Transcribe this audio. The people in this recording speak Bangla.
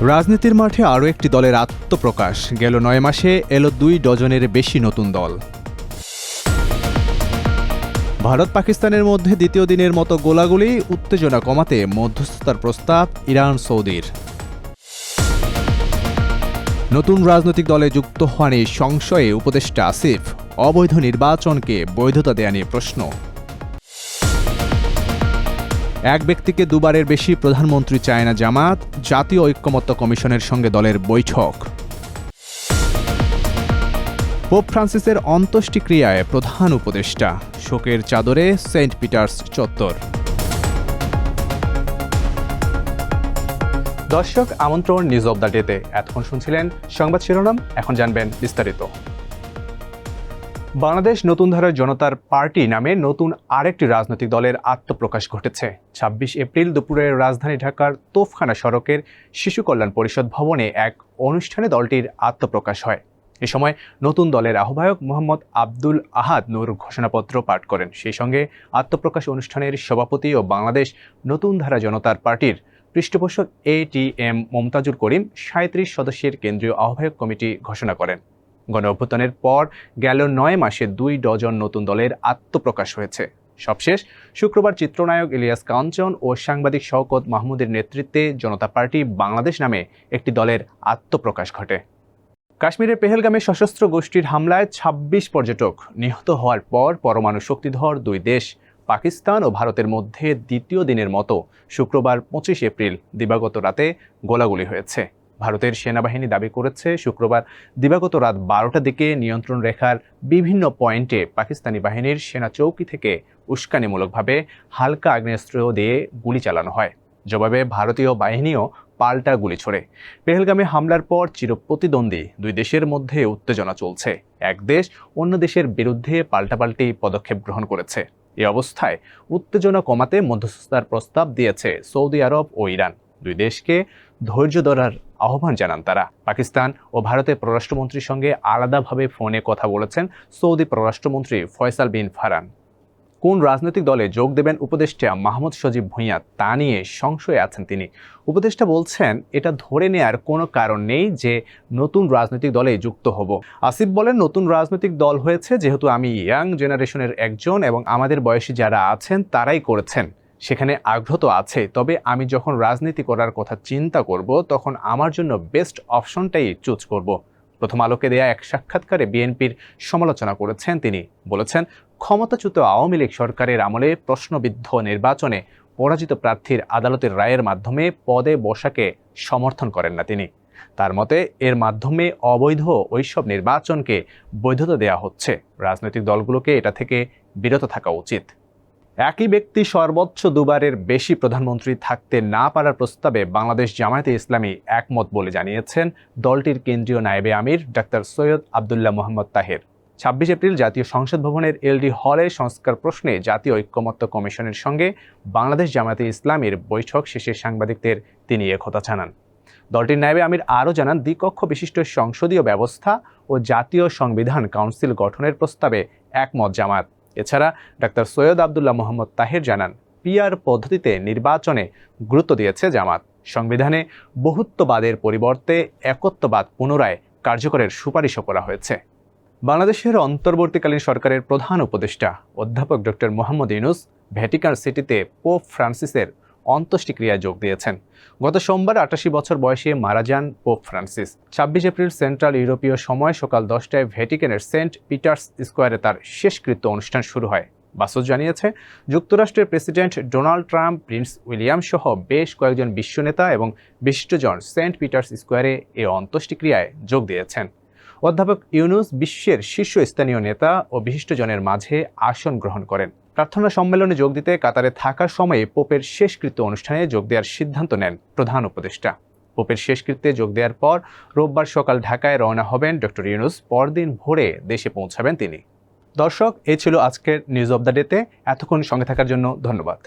রাজনীতির মাঠে আরও একটি দলের আত্মপ্রকাশ। গেল নয় মাসে এলো দুই ডজনের বেশি নতুন দল। ভারত পাকিস্তানের মধ্যে দ্বিতীয় দিনের মতো গোলাগুলি, উত্তেজনা কমাতে মধ্যস্থতার প্রস্তাব ইরান সৌদির। নতুন রাজনৈতিক দলে যুক্ত হওয়া সংশয়ে উপদেষ্টা আসিফ, অবৈধ নির্বাচনকে বৈধতা দেয়া নিয়ে প্রশ্ন। এক ব্যক্তিকে দুবারের বেশি প্রধানমন্ত্রী চায় না জামাত, জাতীয় ঐক্যমত্য কমিশনের সঙ্গে দলের বৈঠক। পোপ ফ্রান্সিসের অন্ত্যেষ্টিক্রিয়ায় প্রধান উপদেষ্টা, শোকের চাদরে সেন্ট পিটার্স চত্বর। দর্শক, আমন্ত্রণ নিউজ অব দ্য ডেতে। এতক্ষণ শুনছিলেন সংবাদ শিরোনাম, এখন জানবেন বিস্তারিত। বাংলাদেশ নতুন ধারার জনতার পার্টি নামে নতুন আরেকটি রাজনৈতিক দলের আত্মপ্রকাশ ঘটেছে। ছাব্বিশ এপ্রিল দুপুরে রাজধানী ঢাকার তোফখানা সড়কের শিশু কল্যাণ পরিষদ ভবনে এক অনুষ্ঠানে দলটির আত্মপ্রকাশ হয়। এ সময় নতুন দলের আহ্বায়ক মোহাম্মদ আব্দুল আহাদ নূর ঘোষণাপত্র পাঠ করেন। সেই সঙ্গে আত্মপ্রকাশ অনুষ্ঠানের সভাপতি ও বাংলাদেশ নতুন ধারা জনতার পার্টির পৃষ্ঠপোষক এ টি এম মমতাজুল করিম সাঁত্রিশ সদস্যের কেন্দ্রীয় আহ্বায়ক কমিটি ঘোষণা করেন। গণ অভ্যুত্থানের পর গেল নয় মাসে দুই ডজন নতুন দলের আত্মপ্রকাশ হয়েছে। সবশেষ, শুক্রবার চিত্রনায়ক ইলিয়াস কাঞ্চন ও সাংবাদিক শওকত মাহমুদের নেতৃত্বে জনতা পার্টি বাংলাদেশ নামে একটি দলের আত্মপ্রকাশ ঘটে। কাশ্মীরের পেহেলগামে সশস্ত্র গোষ্ঠীর হামলায় ২৬ পর্যটক নিহত হওয়ার পর পরমাণু শক্তিধর দুই দেশ, পাকিস্তান ও ভারতের মধ্যে দ্বিতীয় দিনের মতো শুক্রবার পঁচিশ এপ্রিল দিবাগত রাতে গোলাগুলি হয়েছে। ভারতের সেনাবাহিনী দাবি করেছে, শুক্রবার দিবাগত রাত বারোটার দিকে নিয়ন্ত্রণ রেখার বিভিন্ন পয়েন্টে পাকিস্তানি বাহিনীর সেনা চৌকি থেকে উস্কানিমূলকভাবে হালকা আগ্নেয়াস্ত্র দিয়ে গুলি চালানো হয়। জবাবে ভারতীয় বাহিনীও পাল্টা গুলি ছোড়ে। পেহেলগামে হামলার পর চিরপ্রতিদ্বন্দ্বী দুই দেশের মধ্যে উত্তেজনা চলছে। এক দেশ অন্য দেশের বিরুদ্ধে পাল্টাপাল্টি পদক্ষেপ গ্রহণ করেছে। এ অবস্থায় উত্তেজনা কমাতে মধ্যস্থতার প্রস্তাব দিয়েছে সৌদি আরব ও ইরান। দুই দেশকে ধৈর্য ধরার আহ্বান জানান তারা। পাকিস্তান ও ভারতের পররাষ্ট্রমন্ত্রীর সঙ্গে আলাদাভাবে ফোনে কথা বলেছেন সৌদি পররাষ্ট্রমন্ত্রী ফয়সাল বিন ফারান কোন রাজনৈতিক দলে যোগ দেবেন উপদেষ্টা মাহমুদ সজীব ভূঁইয়া তা নিয়ে সংশয়ে আছেন তিনি। উপদেষ্টা বলছেন, এটা ধরে নেয়ার কোনো কারণ নেই যে নতুন রাজনৈতিক দলে যুক্ত হব। আসিফ বলেন, নতুন রাজনৈতিক দল হয়েছে যেহেতু আমি ইয়াং জেনারেশনের একজন এবং আমাদের বয়সী যারা আছেন তারাই করেছেন। সেখানে আগ্রহ তো আছে, তবে আমি যখন রাজনীতি করার কথা চিন্তা করব, তখন আমার জন্য বেস্ট অপশনটাই চুজ করব। প্রথম আলোকে দেয়া এক সাক্ষাৎকারে বিএনপির সমালোচনা করেছেন তিনি। বলেছেন, ক্ষমতাচ্যুত আওয়ামী লীগ সরকারের আমলে প্রশ্নবিদ্ধ নির্বাচনে পরাজিত প্রার্থীর আদালতের রায়ের মাধ্যমে পদে বসাকে সমর্থন করেন না তিনি। তার মতে, এর মাধ্যমে অবৈধ ওইসব নির্বাচনকে বৈধতা দেওয়া হচ্ছে। রাজনৈতিক দলগুলোকে এটা থেকে বিরত থাকা উচিত। একই ব্যক্তি সর্বোচ্চ দুবারের বেশি প্রধানমন্ত্রী থাকতে না পারার প্রস্তাবে বাংলাদেশ জামায়াতে ইসলামী একমত বলে জানিয়েছেন দলটির কেন্দ্রীয় নায়েবে আমির ডাক্তার সৈয়দ আবদুল্লাহ মোহাম্মদ তাহের। ছাব্বিশ এপ্রিল জাতীয় সংসদ ভবনের এলডি হলে সংস্কার প্রশ্নে জাতীয় ঐক্যমত্য কমিশনের সঙ্গে বাংলাদেশ জামায়াতে ইসলামীর বৈঠক শেষে সাংবাদিকদের তিনি একথা জানান। দলটির নায়েবে আমির আরও জানান, দ্বিকক্ষ বিশিষ্ট সংসদীয় ব্যবস্থা ও জাতীয় সংবিধান কাউন্সিল গঠনের প্রস্তাবে একমত জামায়াত এছাড়া ডাক্তার সৈয়দ আবদুল্লাহ মোহাম্মদ তাহের জানান পিয়ার পদ্ধতিতে নির্বাচনে গুরুত্ব দিয়েছে জামাত। সংবিধানে বহুত্ববাদের পরিবর্তে একত্ববাদ পুনরায় কার্যকরের সুপারিশও করা হয়েছে। বাংলাদেশের অন্তর্বর্তীকালীন সরকারের প্রধান উপদেষ্টা অধ্যাপক ডক্টর মোহাম্মদ ইউনুস ভ্যাটিকান সিটিতে পোপ ফ্রান্সিসের অন্ত্যেষ্টিক্রিয়ায় যোগ দিয়েছেন। গত সোমবার আটাশি বছর বয়সে মারা যান পোপ ফ্রান্সিস। ছাব্বিশ এপ্রিল সেন্ট্রাল ইউরোপীয় সময় সকাল দশটায় ভ্যাটিকানের সেন্ট পিটার্স স্কোয়ারে তার শেষকৃত্য অনুষ্ঠান শুরু হয়। বাসস জানিয়েছে, যুক্তরাষ্ট্রের president Donald Trump, prince William সহ বেশ কয়েকজন বিশ্বনেতা এবং বিশিষ্টজন সেন্ট পিটার্স স্কোয়ারে এ অন্ত্যেষ্টিক্রিয়ায় যোগ দিয়েছেন। অধ্যাপক ইউনুস বিশ্বের শীর্ষস্থানীয় নেতা ও বিশিষ্টজনের মাঝে আসন গ্রহণ করেন। প্রার্থনা সম্মেলনে যোগ দিতে কাতারে থাকার সময়ে পোপের শেষকৃত্য অনুষ্ঠানে যোগ দেওয়ার সিদ্ধান্ত নেন প্রধান উপদেষ্টা। পোপের শেষকৃত্যে যোগ দেওয়ার পর রোববার সকাল ঢাকায় রওনা হবেন ডক্টর ইউনুস। পরদিন ভোরে দেশে পৌঁছাবেন তিনি। দর্শক, এ ছিল আজকের নিউজ অব দ্য ডেতে এতক্ষণ সঙ্গে থাকার জন্য ধন্যবাদ।